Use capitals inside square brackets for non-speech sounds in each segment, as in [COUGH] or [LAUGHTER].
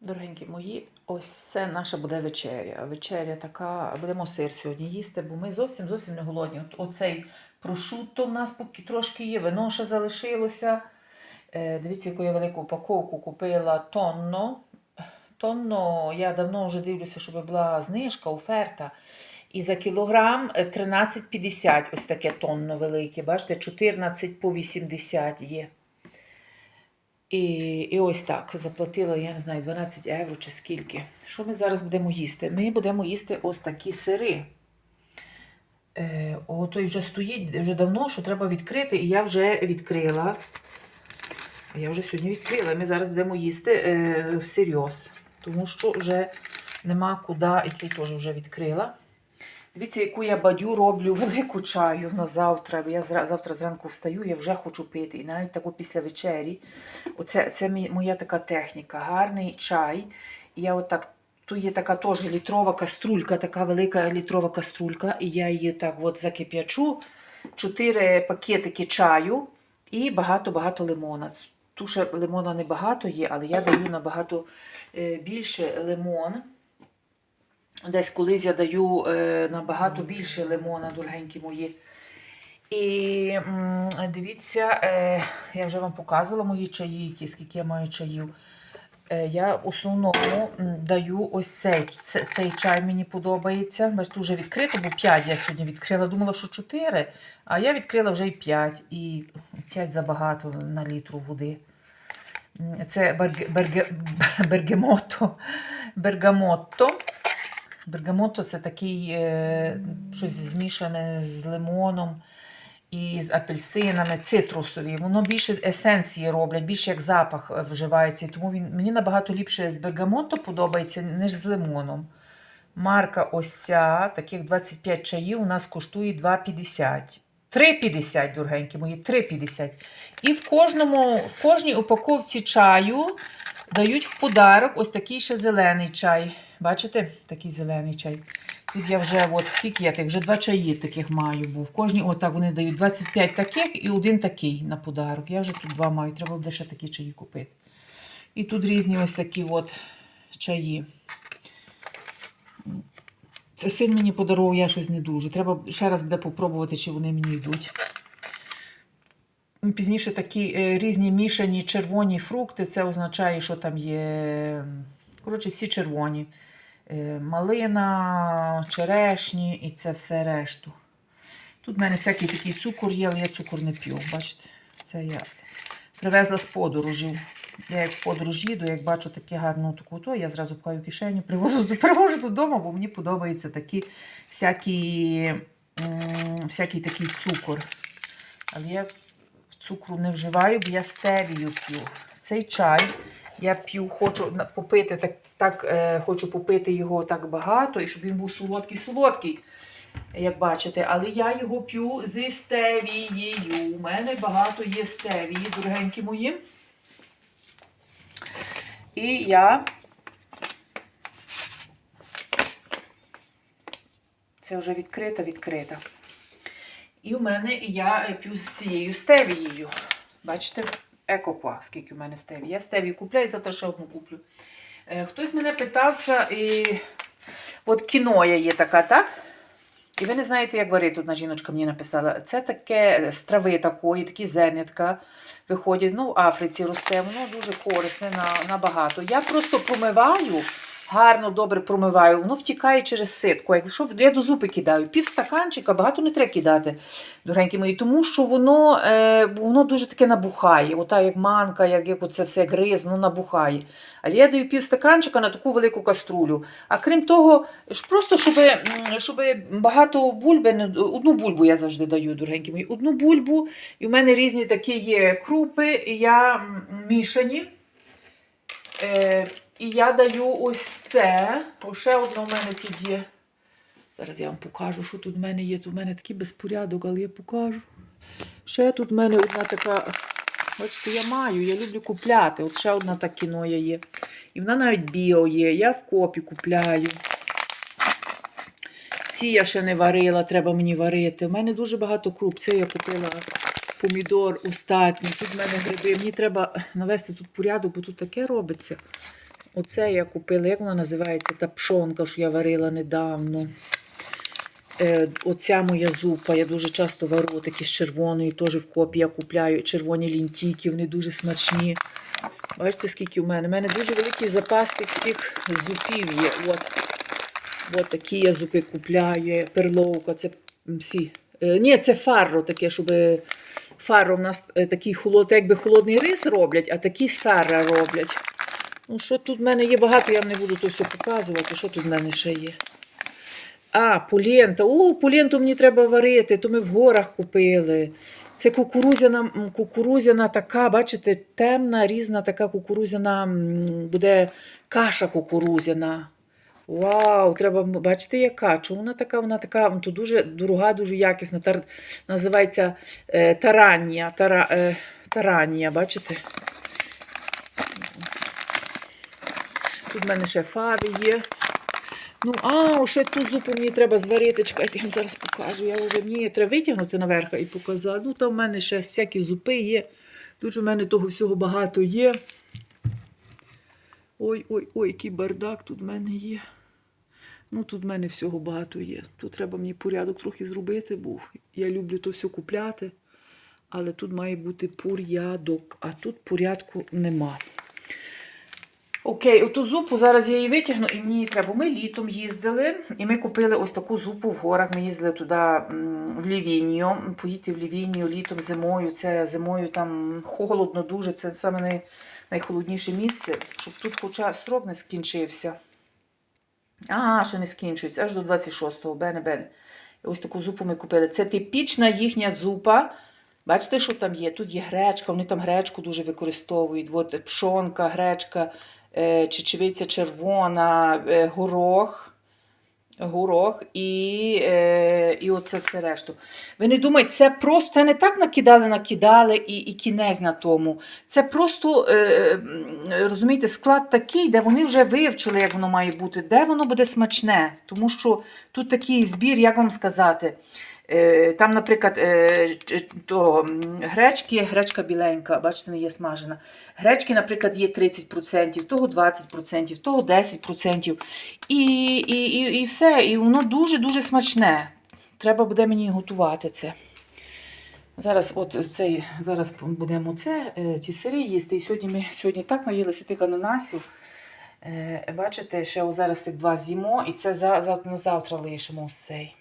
Дорогенькі мої, ось це наша буде вечеря. Вечеря така, будемо сир сьогодні їсти, бо ми зовсім зовсім не голодні. От оцей прошутто в нас поки трошки є, вино ще залишилося. Е, дивіться, яку я велику упаковку купила тонно. Тонно, я давно вже дивлюся, щоб була знижка, оферта. І за кілограм е, 13,50 ось таке тонно велике. Бачите, 14 по 80 є. І, і ось так заплатила, я не знаю, 12 євро чи скільки. Що ми зараз будемо їсти? Ми будемо їсти ось такі сири. Е, о, той вже стоїть вже давно, що треба відкрити, і я вже відкрила. Я вже сьогодні відкрила. Ми зараз будемо їсти е, всерйоз, тому що вже нема куди, і цей теж вже відкрила. Дивіться, яку я бадю роблю велику чаю на завтра. Я завтра зранку встаю, я вже хочу пити. І навіть таку після вечері. Оце це моя така техніка. Гарний чай. І я отак. Тут є така теж літрова каструлька, така велика літрова каструлька. І я її так от закип'ячу. Чотири пакетики чаю і багато-багато лимона. Тут ще лимона небагато є, але я даю набагато е, більше лимон. Десь колись я даю е, набагато більше лимона, дорогенькі мої. І дивіться, е, я вже вам показувала мої чаї, скільки я маю чаїв. Е, я в основному даю ось цей, це- цей чай мені подобається. Бачите, вже відкрито, бо 5 я сьогодні відкрила. Думала, що 4, а я відкрила вже і 5. І 5 забагато на літру води. Це берге, берге, [LAUGHS] бергемотто. Бергамотто. Бергамотто це такий е, щось змішане з лимоном і з апельсинами, цитрусові. Воно більше есенції роблять, більше як запах е, вживається. Тому він мені набагато ліпше з бергамотто подобається, ніж з лимоном. Марка ось ця, таких 25 чаїв, у нас коштує 2,50. 3,50, дорогенькі мої, 3,50. І в кожному, в кожній упаковці чаю дають в подарок ось такий ще зелений чай. Бачите, такий зелений чай. Тут я вже, от скільки я тих, вже два чаї таких маю. Бо в кожній, отак вони дають 25 таких і один такий на подарок. Я вже тут два маю, треба буде ще такі чаї купити. І тут різні ось такі от чаї. Це син мені подарував, я щось не дуже. Треба ще раз буде попробувати, чи вони мені йдуть. Пізніше такі е, різні мішані червоні фрукти. Це означає, що там є. Коротше, всі червоні. Е, Малина, черешні і це все решту. Тут в мене всякий такий цукор є, але я цукор не п'ю. Бачите, це я привезла з подорожів. Я як в подорож їду, як бачу таке гарну таку, то я зразу пхаю кишеню, привозу, [LAUGHS] привожу додому, бо мені подобається такі всякі, всякий такий цукор. Але я цукру не вживаю, бо я стевію п'ю. Цей чай я п'ю, хочу попити так, так е, хочу попити його так багато, і щоб він був солодкий-солодкий, як бачите. Але я його п'ю зі стевією. У мене багато є стевії, дорогенькі мої. І я це вже відкрита, відкрита. І в мене я п'ю з цією стевією. Бачите, екоква, скільки в мене стеві. Я стеві купляю, завтра ще одну куплю. Е, Хтось мене питався, і от кіноя є така, так? І ви не знаєте, як варити, одна жіночка мені написала. Це таке з трави такої, такі зернятка виходять. Ну, в Африці росте, воно дуже корисне на, набагато. Я просто промиваю, гарно, добре промиваю, воно втікає через ситку. Якщо я до зупи кидаю, пів стаканчика, багато не треба кидати, дорогенькі мої, тому що воно, е, воно дуже таке набухає. Ота як манка, як, як оце все гриз, воно набухає. Але я даю пів стаканчика на таку велику каструлю. А крім того, просто щоб, щоб багато бульби, одну бульбу я завжди даю, дорогенькі мої, одну бульбу. І в мене різні такі є крупи, я мішані. Е, і я даю ось це. О, ще одна в мене тут є. Зараз я вам покажу, що тут в мене є. Тут в мене такий безпорядок, але я покажу. Ще тут в мене одна така. Бачите, я маю, я люблю купляти. От ще одна та кіноя є. І вона навіть біо є. Я в копі купляю. Ці я ще не варила, треба мені варити. У мене дуже багато круп. Це я купила помідор остатній. Тут в мене гриби. Мені треба навести тут порядок, бо тут таке робиться. Оце я купила, як вона називається, та пшонка, що я варила недавно. Е, оця моя зупа, я дуже часто вару такі з червоної, теж в копі я купляю червоні лінтійки, вони дуже смачні. Бачите, скільки у мене? У мене дуже великий запас тих всіх зупів є. От, от такі я зупи купляю. Перловка, це всі. Е, ні, це фарро таке, щоб фарро в нас е, такий холод, якби холодний рис роблять, а такі з фарра роблять. Ну, що тут в мене є багато, я не буду то все показувати. Що тут в мене ще є? А, полента. О, поленту мені треба варити, то ми в горах купили. Це кукурузяна, кукурузяна така, бачите, темна, різна така кукурузяна, буде каша кукурузяна. Вау, треба бачите, яка? Чому вона така? Вона така, то дуже дорога, дуже якісна. Тар, називається е, таранія. Тара, е, таранія, бачите? Тут в мене ще фаби є. Ну, а, ще ту зупу мені треба зварити. Чекайте, я вам зараз покажу. Я вже мені треба витягнути наверх і показати. Ну, там в мене ще всякі зупи є. Дуже в мене того всього багато є. Ой, ой, ой, який бардак тут в мене є. Ну, тут в мене всього багато є. Тут треба мені порядок трохи зробити, бо я люблю то все купляти. Але тут має бути порядок, а тут порядку нема. Окей, оту зупу зараз я її витягну і мені її треба. Ми літом їздили, і ми купили ось таку зупу в горах. Ми їздили туди в Лівінію. Поїти в Лівінію літом зимою. Це зимою там холодно дуже. Це саме най, найхолодніше місце, щоб тут хоча строк не скінчився. А, ще не скінчується, аж до 26-го, бене-бене. Ось таку зупу ми купили. Це типічна їхня зупа. Бачите, що там є? Тут є гречка, вони там гречку дуже використовують. От пшонка, гречка, чечевиця червона, е, горох. Горох і, е, і оце все решту. Ви не думайте, це просто не так накидали, накидали і, і кінець на тому. Це просто, е, розумієте, склад такий, де вони вже вивчили, як воно має бути, де воно буде смачне. Тому що тут такий збір, як вам сказати. Е, Там, наприклад, е, то, гречки, гречка біленька, бачите, не є смажена. Гречки, наприклад, є 30%, того 20%, того 10%. І, і, і, і все. І воно дуже-дуже смачне. Треба буде мені готувати це. Зараз, от цей, зараз будемо це, е, ці сири їсти. І сьогодні ми сьогодні так наїлися тих ананасів. Бачите, ще зараз цих два з'їмо, і це за, за, на завтра лишимо ось цей.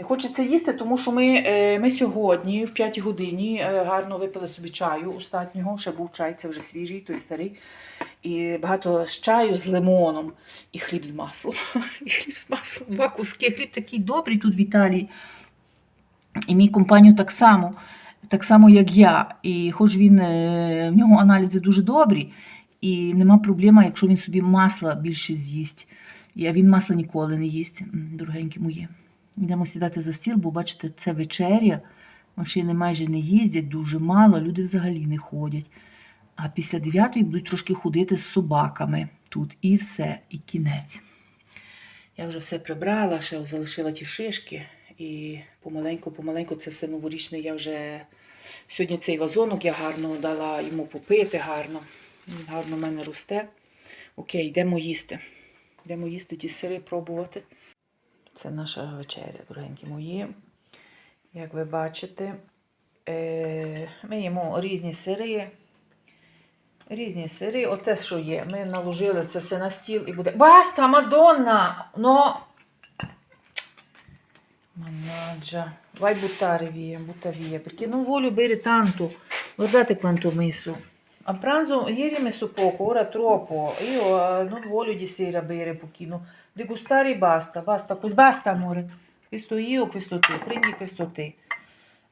Не хочеться їсти, тому що ми, е, ми сьогодні, в 5 годині, е, гарно випили собі чаю останнього. Ще був чай, це вже свіжий, той старий. І багато з чаю з лимоном і хліб з маслом. [LAUGHS] І хліб з маслом. Два куски. Хліб такий добрий тут в Італії. І мій компанію так само, так само, як я. І хоч він е, в нього аналізи дуже добрі, і нема проблеми, якщо він собі масла більше з'їсть. А він масла ніколи не їсть, дорогенькі мої. Йдемо сідати за стіл, бо бачите, це вечеря. Машини майже не їздять, дуже мало, люди взагалі не ходять. А після 9 будуть трошки ходити з собаками тут. І все, і кінець. Я вже все прибрала, ще залишила ті шишки. І помаленьку, помаленьку це все новорічне. Я вже сьогодні цей вазонок я гарно дала йому попити гарно. Він гарно в мене росте. Окей, йдемо їсти. Йдемо їсти ті сири, пробувати. Це наша вечеря, дорогенькі мої. Як ви бачите, е, ми їмо різні сири. Різні сири. Оте, що є. Ми наложили це все на стіл і буде. Баста, Мадонна! Buttare via, butta via, perché non voglio bere tanto. Guardate quanto ho messo. A pranzo, ieri ho messo poco, ora troppo. Io eh, non voglio di sera bere. Degustare e basta, basta, basta amore. Questo io, questo te, prendi questo te.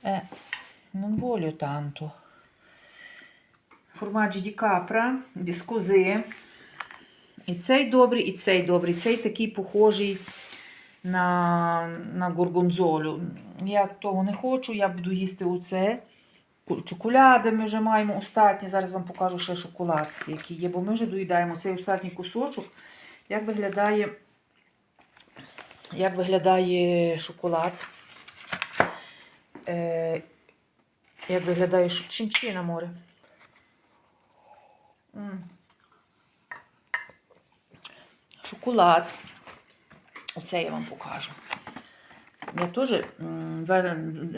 Eh, non voglio tanto. Формаджі di capra, di scusi. І цей добрий, і цей добрий. Цей такий похожий на, на горгонзолю. Я того не хочу, я буду їсти оце. Чоколяди ми вже маємо остатні. Зараз вам покажу ще шоколад, який є, бо ми вже доїдаємо цей остатній кусочок. Як виглядає, як виглядає шоколад? Е, як виглядає ш- чинчина море? Шоколад. Оце я вам покажу. Я теж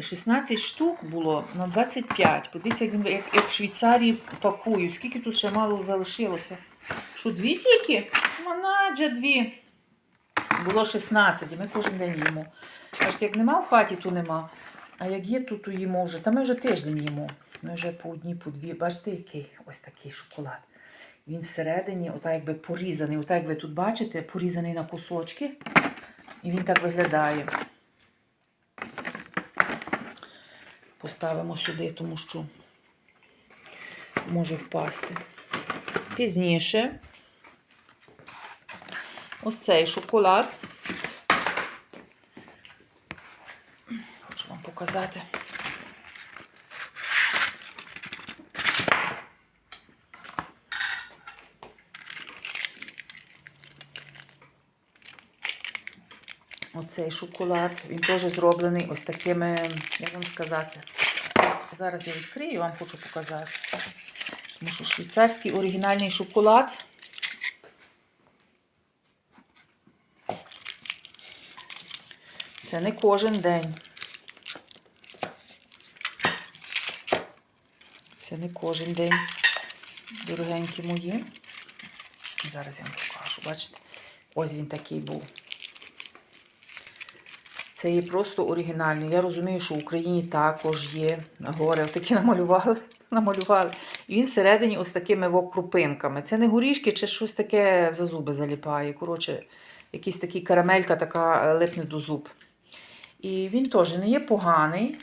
16 штук було на 25. Подивіться, як, як, як в Швейцарії пакую. Скільки тут ще мало залишилося? Що, дві тільки? Манаджа дві. Було 16, і ми кожен день їмо. Кажуть, як нема в хаті, то нема. А як є, то, то їмо вже. Та ми вже тиждень їмо. Ми вже по одній, по дві. Бачите, який ось такий шоколад. Він всередині, отак якби порізаний. Отак, як ви тут бачите, порізаний на кусочки. І він так виглядає. Поставимо сюди, тому що може впасти. Пізніше ось цей шоколад. Хочу вам показати. Оцей шоколад, він теж зроблений ось такими, як вам сказати. Зараз я відкрию, вам хочу показати. Тому що швейцарський оригінальний шоколад. Це не кожен день. Це не кожен день, дорогенькі мої. Зараз я вам покажу. Бачите? Ось він такий був. Це є просто оригінальний. Я розумію, що в Україні також є гори. Такі намалювали. [LAUGHS] намалювали. І він всередині ось такими крупинками. Це не горішки чи щось таке за зуби заліпає. Коротше, якась така карамелька така е, липне до зуб. І він теж не є поганий.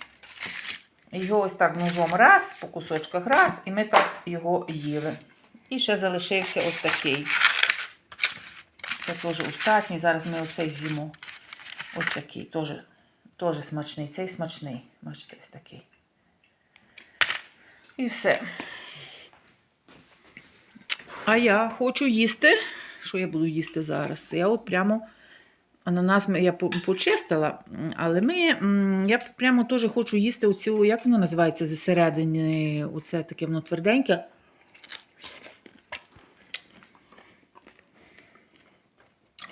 Його ось так ножом раз, по кусочках раз, і ми так його їли. І ще залишився ось такий. Це теж остатній. Зараз ми оцей з'їмо. Ось такий, теж, теж смачний. Цей смачний. Бачите, ось такий. І все. А я хочу їсти. Що я буду їсти зараз? Я от прямо ананас я почистила, але ми, я прямо теж хочу їсти оцю, як воно називається зсередини, оце таке воно тверденьке.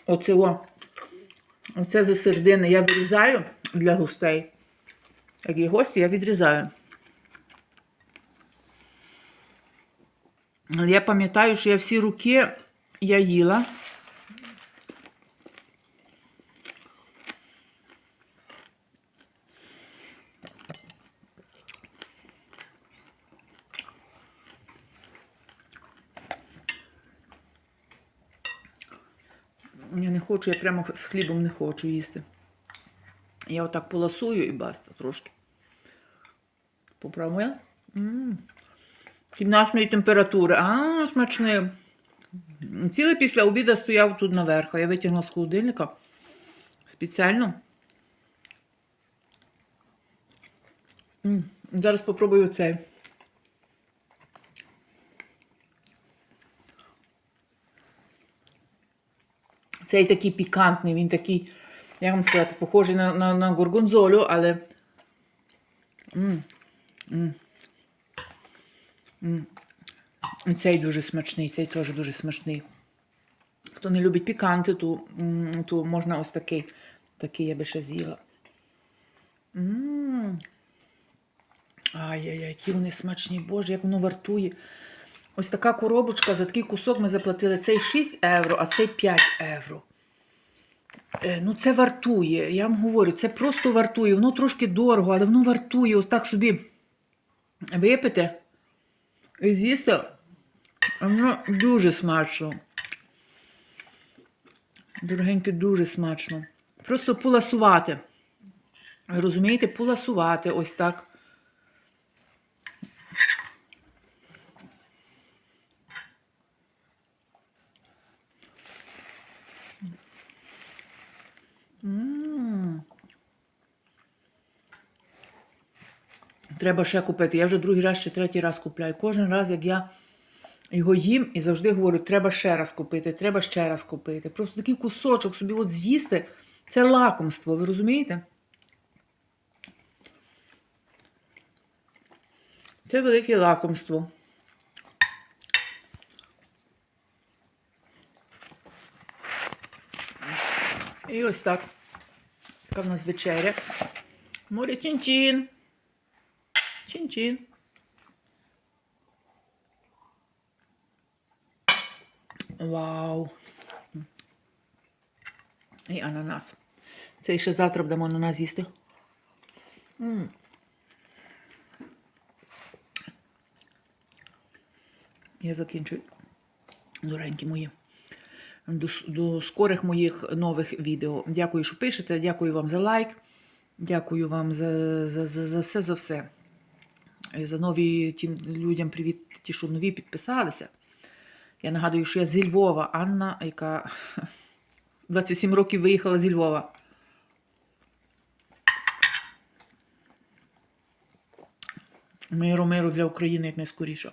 Оце о. Оце за я вирізаю для гостей. Як є гості, я відрізаю. Але я пам'ятаю, що я всі руки я їла. Я не хочу, я прямо з хлібом не хочу їсти. Я отак поласую і баста трошки. Попробую. Кімнатної температури. А, смачний. Цілий після обіду стояв тут наверху. Я витягнула з холодильника спеціально. Зараз попробую цей. Цей такий пікантний, він такий, як вам сказати, похожий на, на, на горгонзолю, але. М, м, м. Цей дуже смачний, цей теж дуже смачний. Хто не любить піканти, то, то можна ось такий. Такий я би ще з'їла. Ай-яй-яй, які вони смачні, боже, як воно вартує. Ось така коробочка, за такий кусок ми заплатили цей 6 євро, а цей 5 євро. Е, Ну, це вартує. Я вам говорю, це просто вартує. Воно трошки дорого, але воно вартує. Ось так собі випити і з'їсти. Воно дуже смачно. Дорогеньке, дуже смачно. Просто поласувати. Розумієте, поласувати ось так. Треба ще купити. Я вже другий раз чи третій раз купляю. Кожен раз, як я його їм і завжди говорю, треба ще раз купити, треба ще раз купити. Просто такий кусочок собі от з'їсти. Це лакомство, ви розумієте? Це велике лакомство. І ось так. Така в нас вечеря. Море чин-чин. Чин-чин. Вау. І ананас. Це ще завтра будемо ананас їсти. М. Я закінчую. Доренькі мої. До, до скорих моїх нових відео. Дякую, що пишете. Дякую вам за лайк. Дякую вам за, за, за, за все, за все. За нові тим людям привіт, ті, що нові підписалися. Я нагадую, що я зі Львова, Анна, яка [LAUGHS] 27 років виїхала зі Львова. Миру, миру для України як найскоріше.